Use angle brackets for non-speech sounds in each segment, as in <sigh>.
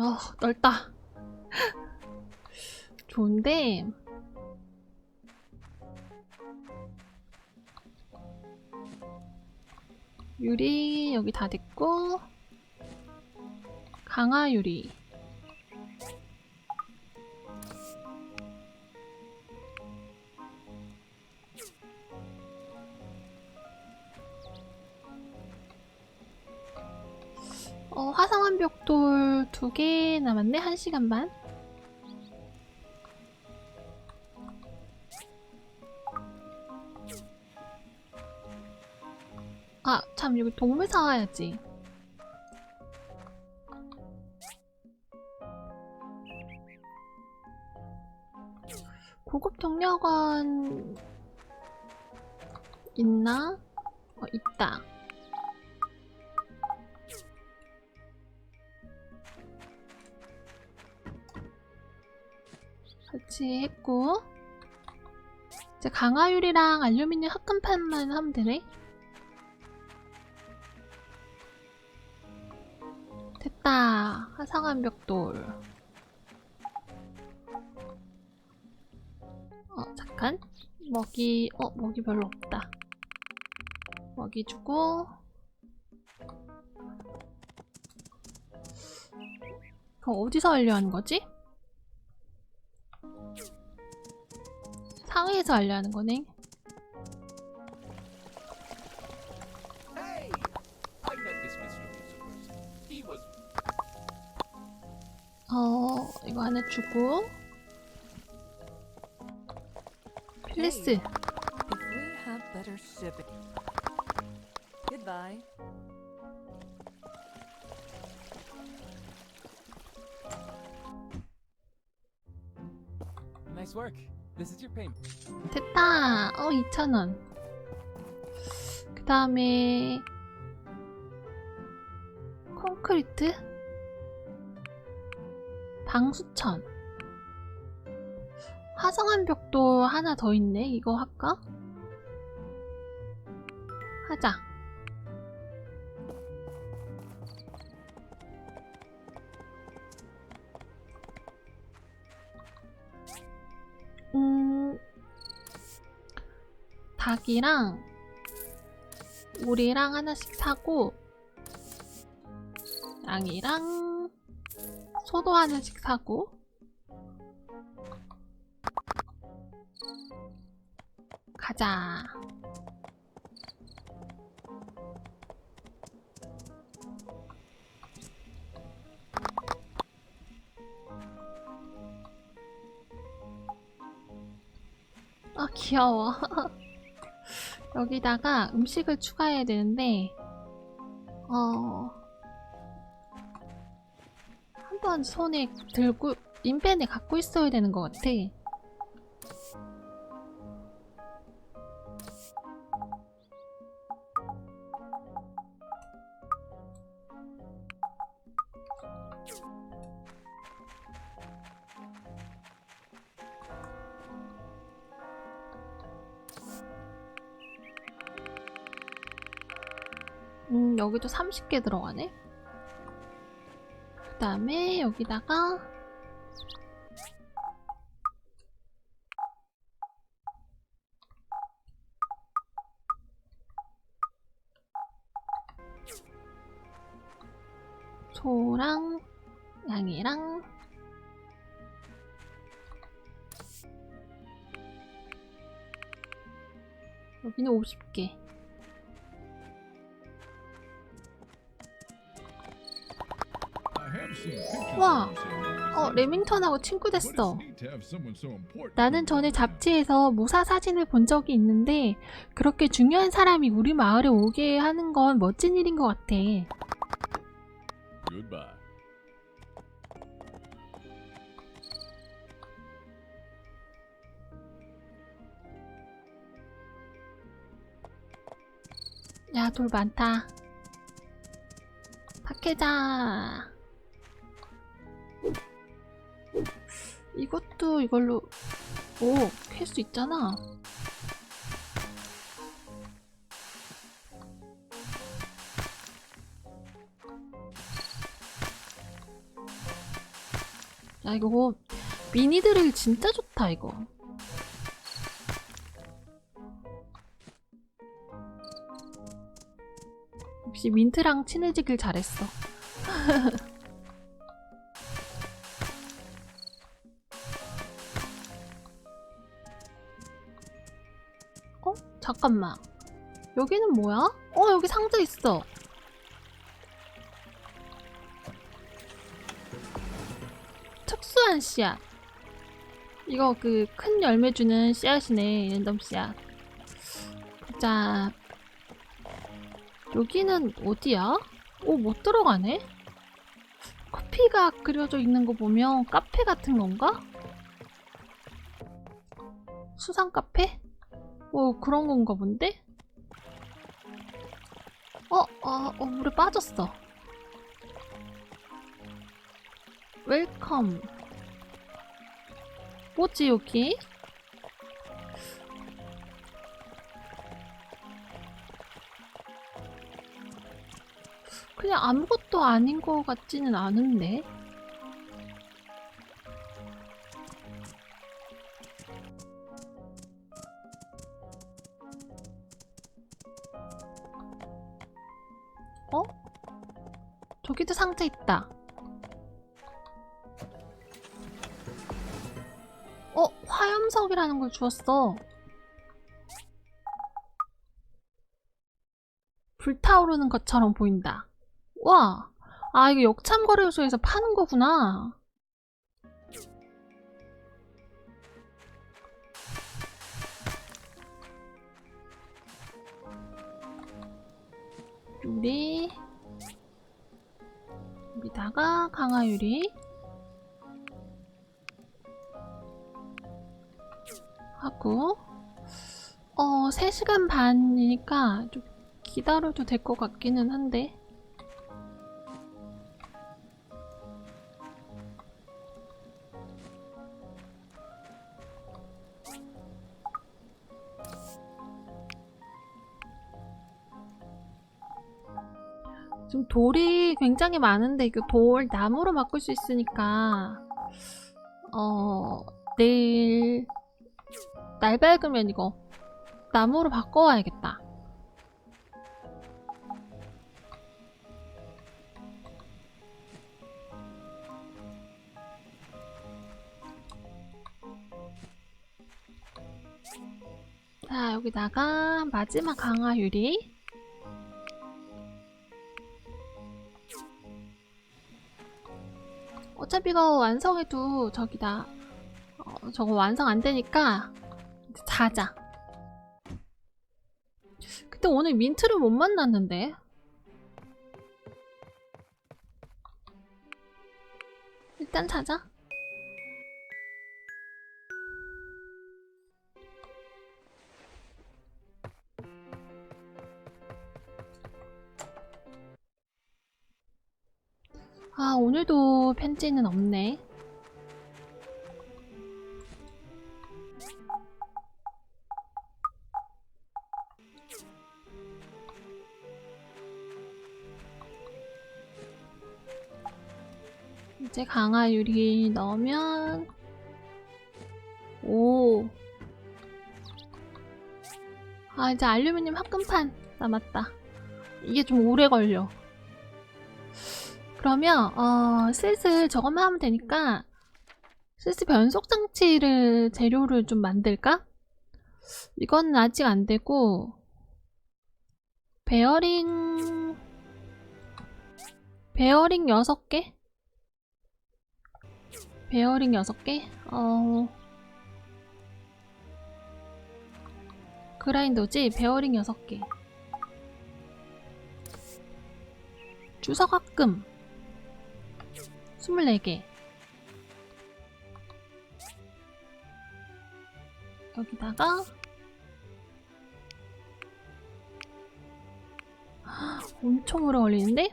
어, 넓다. 좋은데. 유리 여기 다 됐고 강화 유리 두 개 남았네 한 시간 반 아, 참, 여기 동물 사와야지. 고급 동력원 있나? 어, 있다. 설치했고 이제 강화유리랑 알루미늄 합금판만 하면 되네. 됐다. 화상한 벽돌. 어, 잠깐. 먹이, 어, 먹이 별로 없다. 먹이 주고. 그거 어디서 알려하는 거지? 알려 하는 거네. Mr. Lucifer. He was 어, 이거 하나 주고. Goodbye. nice work. This is your payment. 됐다. 어, 2,000원. 그 다음에, 콘크리트? 방수천. 화성한 벽도 하나 더 있네. 이거 할까? 하자. 닭이랑 오리랑 하나씩 사고 양이랑 소도 하나씩 사고 가자. 아 귀여워. <laughs> 여기다가 음식을 추가해야 되는데 어 한번 손에 들고 인벤에 갖고 있어야 되는 것 같아. 여기도 30개 들어가네. 그 다음에 여기다가 소랑 양이랑 여기는 50개. 와, 어, 레밍턴하고 친구 됐어. 나는 전에 잡지에서 모사 사진을 본 적이 있는데 그렇게 중요한 사람이 우리 마을에 오게 하는 건 멋진 일인 것 같아. 야, 돌 많다. 다 캐자. 이것도 이걸로 오, 캘 수 있잖아. 야 이거 미니 드릴 진짜 좋다 이거. 역시 민트랑 친해지길 잘했어. <laughs> 잠깐만. 여기는 뭐야? 어, 여기 상자 있어. 특수한 씨앗. 이거 그 큰 열매 주는 씨앗이네, 랜덤 씨앗. 자, 여기는 어디야? 오, 못 들어가네? 커피가 그려져 있는 거 보면 카페 같은 건가? 수상 카페? 뭐 그런 건가 본데? 어, 아, 어, 물에 빠졌어. 웰컴. 뭐지, 여기? 그냥 아무것도 아닌 것 같지는 않은데. 저기도 상자 있다. 어, 화염석이라는 걸 주었어. 불타오르는 것처럼 보인다. 와, 아, 이거 역참거래소에서 파는 거구나. 유리. 여기다가 강화유리. 하고, 어, 3시간 반이니까 좀 기다려도 될 것 같기는 한데. 굉장히 많은데 이거 돌 나무로 바꿀 수 있으니까 어 내일 날 밝으면 이거 나무로 바꿔와야겠다. 자 여기다가 마지막 강화 유리 어차피 이거 완성해도 저기다 어, 저거 완성 안 되니까 자자. 근데 오늘 민트를 못 만났는데? 일단 자자 아 오늘도 편지는 없네 이제 강화 유리 넣으면 오. 아 이제 알루미늄 합금판 남았다. 이게 좀 오래 걸려. 그러면 어 슬슬 저것만 하면 되니까 슬슬 변속 장치를 재료를 좀 만들까? 이건 아직 안 되고 베어링 베어링 6개? 베어링 6개? 어... 그라인더지? 베어링 6개 주석 합금 24개 여기다가 엄청 오래 걸리는데?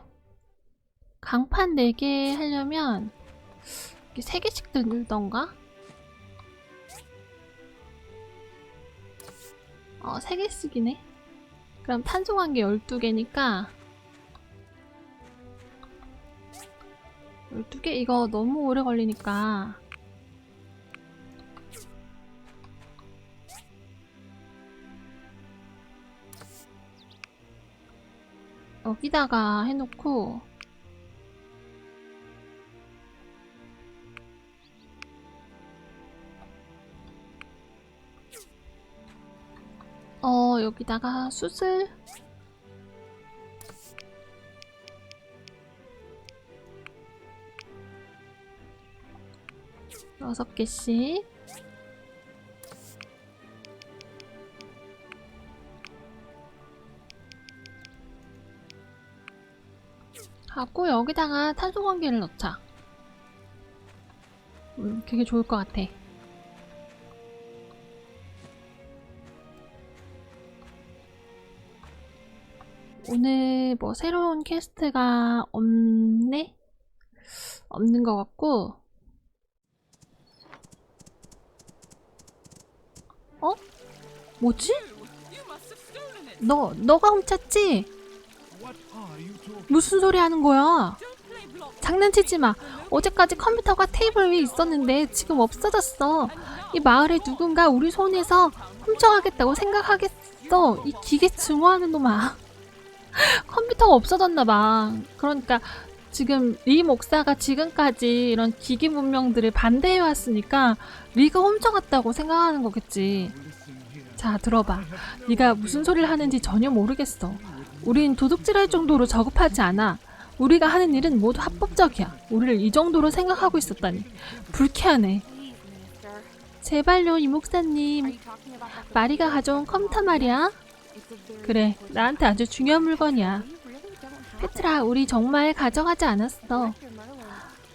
강판 4개 하려면 이렇게 3개씩 들던가? 어, 3개씩이네. 그럼 탄송한 게 12개니까 12개? 이거 너무 오래 걸리니까. 여기다가 해놓고. 어 여기다가 수슬 여섯 개씩 하고 여기다가 탄소 관계를 넣자. 음, 그게 좋을 것 같아. 오늘 뭐 새로운 퀘스트가 없네? 없는 것 같고 어? 뭐지? 너, 너가 훔쳤지? 무슨 소리 하는 거야? 장난치지 마. 어제까지 컴퓨터가 테이블 위에 있었는데 지금 없어졌어. 이 마을에 누군가 우리 손에서 훔쳐가겠다고 생각하겠어. 이 기계 증오하는 놈아. <laughs> 컴퓨터가 없어졌나 봐. 그러니까 지금 리 목사가 지금까지 이런 기기 문명들을 반대해 왔으니까 리가 훔쳐갔다고 생각하는 거겠지. 자, 들어봐. 네가 무슨 소리를 하는지 전혀 모르겠어. 우린 도둑질할 정도로 저급하지 않아. 우리가 하는 일은 모두 합법적이야. 우리를 이 정도로 생각하고 있었다니. 불쾌하네. 제발요, 이 목사님. 마리가 가져온 컴퓨터 말이야. 그래, 나한테 아주 중요한 물건이야. 페트라, 우리 정말 가져가지 않았어.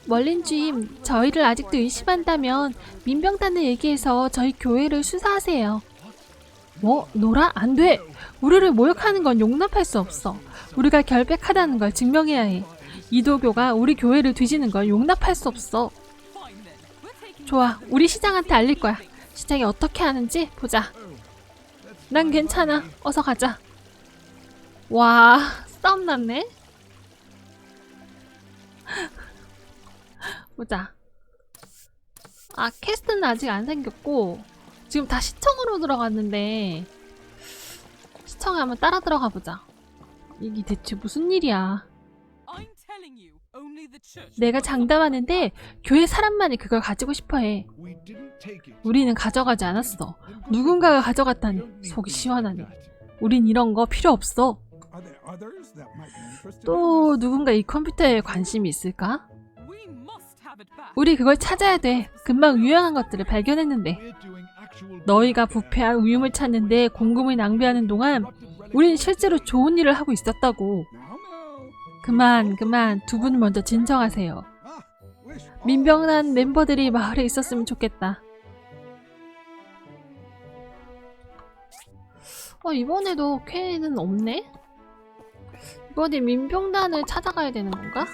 멀린 주임, 저희를 아직도 의심한다면 민병단을 얘기해서 저희 교회를 수사하세요. 뭐? 노라? 안 돼! 우리를 모욕하는 건 용납할 수 없어. 우리가 결백하다는 걸 증명해야 해. 이도교가 우리 교회를 뒤지는 걸 용납할 수 없어. 좋아, 우리 시장한테 알릴 거야. 시장이 어떻게 하는지 보자. 난 괜찮아. 어서 가자. 와, 싸움 났네. <laughs> 보자. 아, 캐스트는 아직 안 생겼고, 지금 다 시청으로 들어갔는데, 시청에 한번 따라 들어가 보자. 이게 대체 무슨 일이야. 내가 장담하는데, 교회 사람만이 그걸 가지고 싶어 해. We didn't take it. 우리는 가져가지 않았어. 누군가가 가져갔다니. 속이 시원하네. 우린 이런 거 필요 없어. Are there others that might be interested in 또? 누군가 이 컴퓨터에 관심이 있을까? We must have it back. 우리 그걸 찾아야 돼. 금방 유용한 것들을 발견했는데. We're doing actual 너희가 부패한 위움을 찾는데 공금을 낭비하는 동안 우린 실제로 좋은 일을 하고 있었다고. 그만, 그만. 두 분 먼저 진정하세요. Ah, 민병난 멤버들이 마을에 있었으면 좋겠다. 어, 이번에도 쾌는 없네? 이번에 민병단을 찾아가야 되는 건가?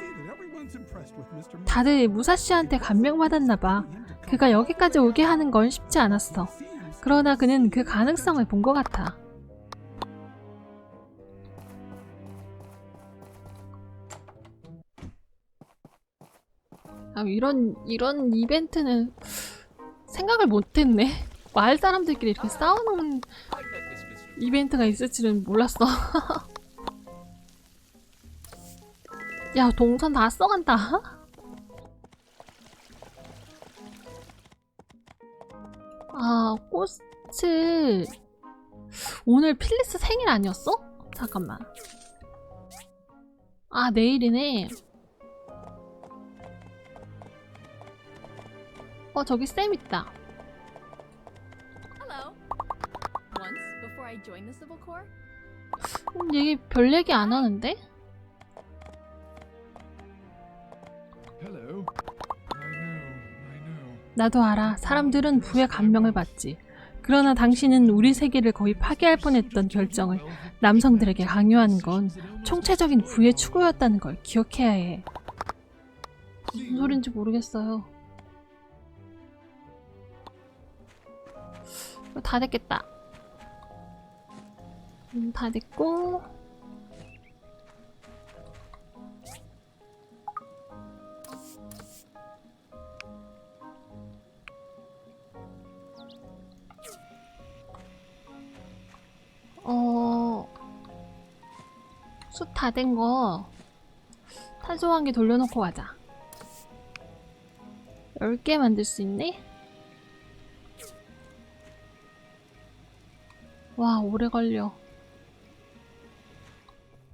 다들 무사씨한테 감명받았나봐. 그가 여기까지 오게 하는 건 쉽지 않았어. 그러나 그는 그 가능성을 본 것 같아. 아, 이런, 이런 이벤트는 생각을 못했네. 마을 사람들끼리 이렇게 싸우는. 이벤트가 있을 줄은 몰랐어. <laughs> 야, 동선 다 써간다. 아, 꽃을 오늘 필리스 생일 아니었어? 잠깐만. 아, 내일이네. 어, 저기 쌤 있다. 음, 얘기 별 얘기 안 하는데? 나도 알아. 사람들은 부의 감명을 받지. 그러나 당신은 우리 세계를 거의 파괴할 뻔했던 결정을 남성들에게 강요하는 건 총체적인 부의 추구였다는 걸 기억해야 해. 무슨 소린지 모르겠어요. 다 됐겠다. 음, 다 됐고. 숯 다 된거 탄소환기 돌려놓고 가자 10개 만들 수 있네? 와 오래 걸려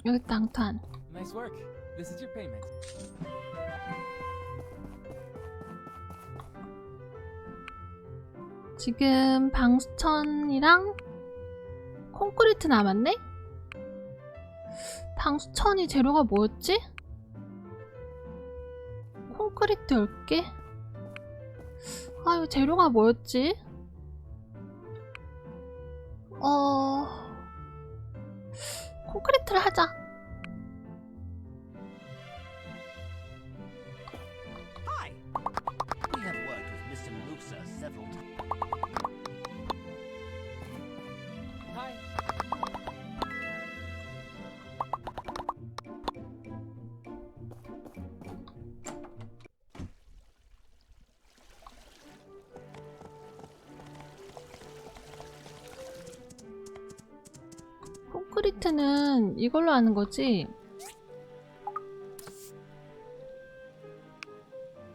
여기 땅탄 Nice work. This is your payment. 지금 방수천이랑 콘크리트 남았네? 방수천이 재료가 뭐였지? 콘크리트 10개? 아, 이거 재료가 뭐였지? 어... 콘크리트를 하자. 콘크리트는 이걸로 하는 거지?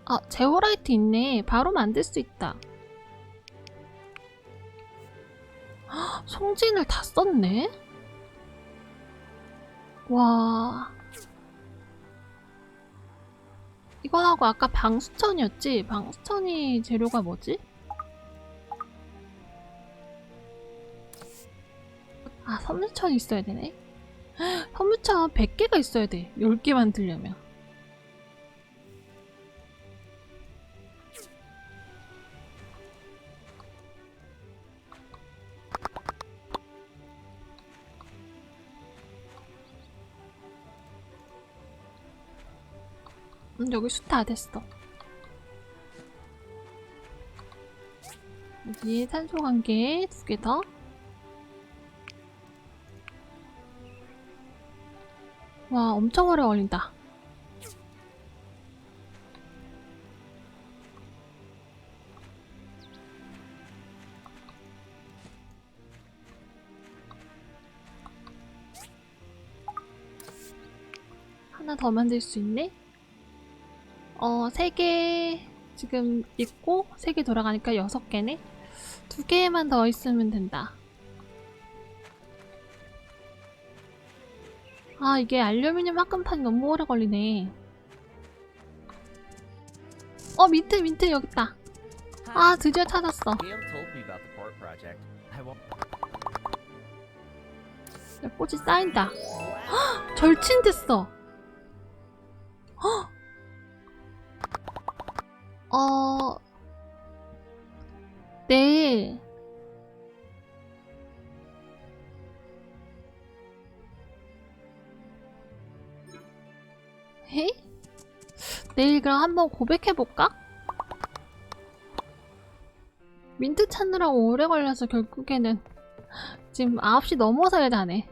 아, 제오라이트 있네. 바로 만들 수 있다. 헉, 송진을 다 썼네? 와. 이거 하고 아까 방수천이었지? 방수천이 재료가 뭐지? 아, 섬유천 있어야 되네. 헉, 섬유천 100개가 있어야 돼. 10개 만들려면. 음, 여기 숯다 됐어. 여기에 산소 관계 두 개 더. 와, 엄청 오래 걸린다. 하나 더 만들 수 있네? 어, 세 개 지금 있고, 세 개 돌아가니까 여섯 개네? 두 개만 더 있으면 된다. 아, 이게 알루미늄 합금판이 너무 오래 걸리네. 어, 민트, 민트, 여기 있다. 아, 드디어 찾았어. 야, 꽃이 쌓인다. 헉! 절친 됐어. 헉! 어, 내일 내일 그럼 한번 고백해볼까? 민트 찾느라고 오래 걸려서 결국에는 지금 9시 넘어서야 자네.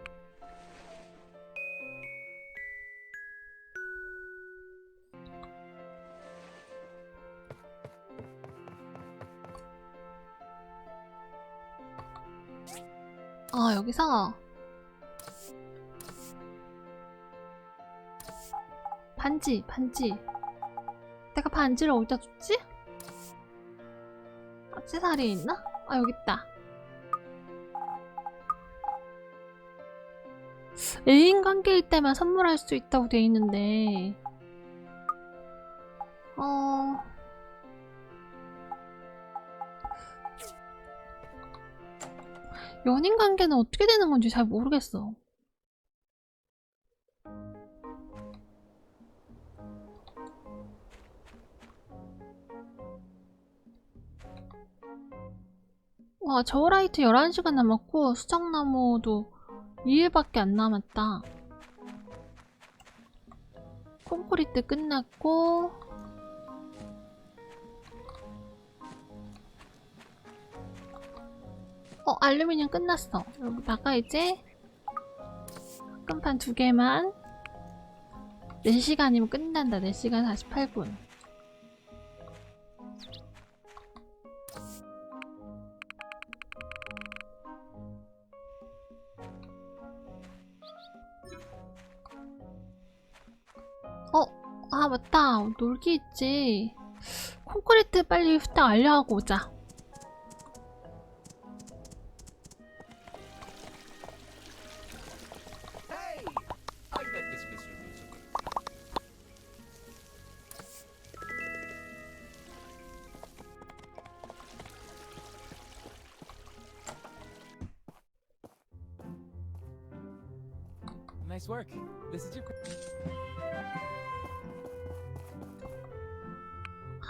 아, 여기서 반지, 반지. 내가 반지를 어디다 줬지? 악세사리에 있나? 아, 여기 있다. 애인 관계일 때만 선물할 수 있다고 돼 있는데 어 연인 관계는 어떻게 되는 건지 잘 모르겠어. 와, 저라이트 11시간 남았고 수정나무도 2일밖에 안 남았다. 콘크리트 끝났고 어, 알루미늄 끝났어. 여기다가 이제 끈판 두 개만 4시간이면 끝난다. 4시간 48분. 아. 놀기 있지. 콘크리트 빨리 후딱 알려하고 오자.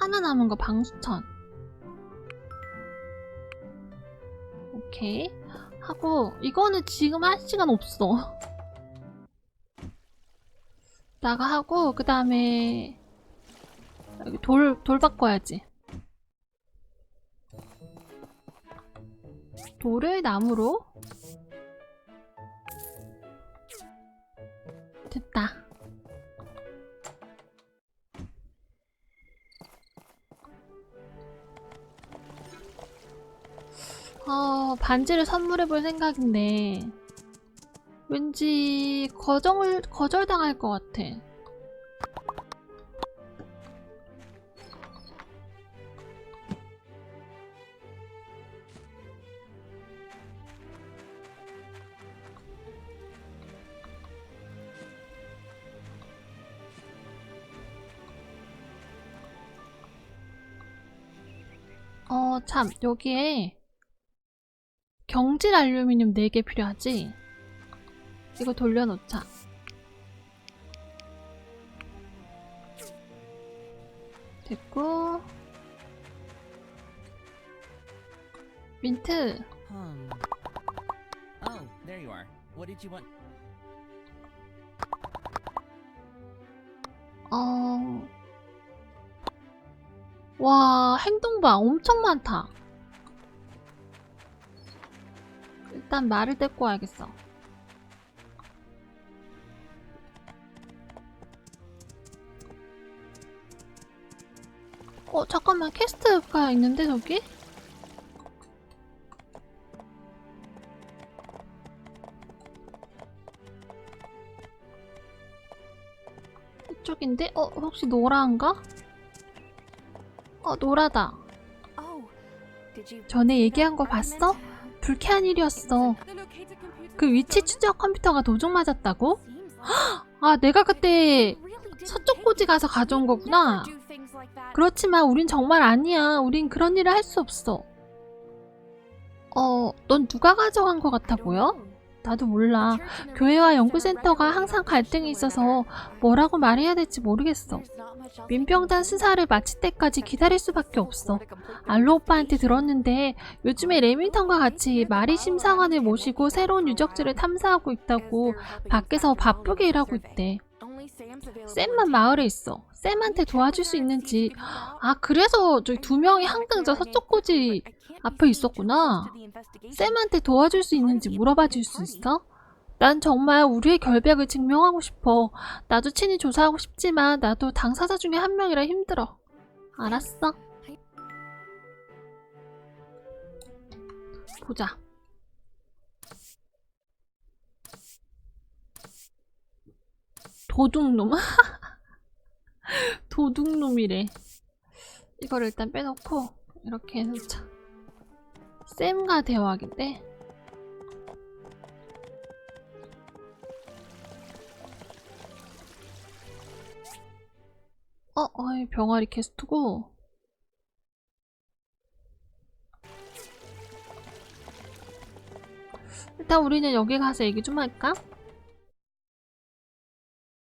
하나 남은 거 방수천. 오케이. 하고, 이거는 지금 할 시간 없어. <laughs> 나가 하고, 그 다음에, 여기 돌, 돌 바꿔야지. 돌을 나무로. 반지를 선물해 볼 생각인데, 왠지 거정을, 거절당할 것 같아. 어, 참, 여기에 경질 알루미늄 4개 필요하지? 이거 돌려놓자. 됐고 민트 Hmm. Oh, there you are. What did you want? 어... 와 행동봐 엄청 많다 일단 말을 데리고 와야겠어 어 잠깐만 캐스트가 있는데 저기? 이쪽인데? 어 혹시 노라인가? 어 노라다 Oh? 전에 얘기한 거 봤어? 불쾌한 일이었어. 그 위치 추적 컴퓨터가 도둑 맞았다고? 아 내가 그때 서쪽 고지 가서 가져온 거구나. 그렇지만 우린 정말 아니야. 우린 그런 일을 할 수 없어. 어, 넌 누가 가져간 거 같아 보여? 나도 몰라 교회와 연구센터가 항상 갈등이 있어서 뭐라고 말해야 될지 모르겠어 민병단 수사를 마칠 때까지 기다릴 수밖에 없어. 알로 오빠한테 들었는데 요즘에 레밍턴과 같이 마리 심사관을 모시고 새로운 유적지를 탐사하고 있다고 밖에서 바쁘게 일하고 있대. 쌤만 마을에 있어. 쌤한테 도와줄 수 있는지. 아 그래서 저기 두 명이 항상 저 서쪽 고지 앞에 있었구나. 쌤한테 도와줄 수 있는지 물어봐 줄 수 있어? 난 정말 우리의 결백을 증명하고 싶어. 나도 친히 조사하고 싶지만 나도 당사자 중에 한 명이라 힘들어. 알았어. 보자. 도둑놈. <laughs> 도둑놈이래. 이걸 일단 빼놓고 이렇게 해놓자. 쌤과 대화하기인데 어, 어이, 병아리 캐스트고. 일단 우리는 여기 가서 얘기 좀 할까?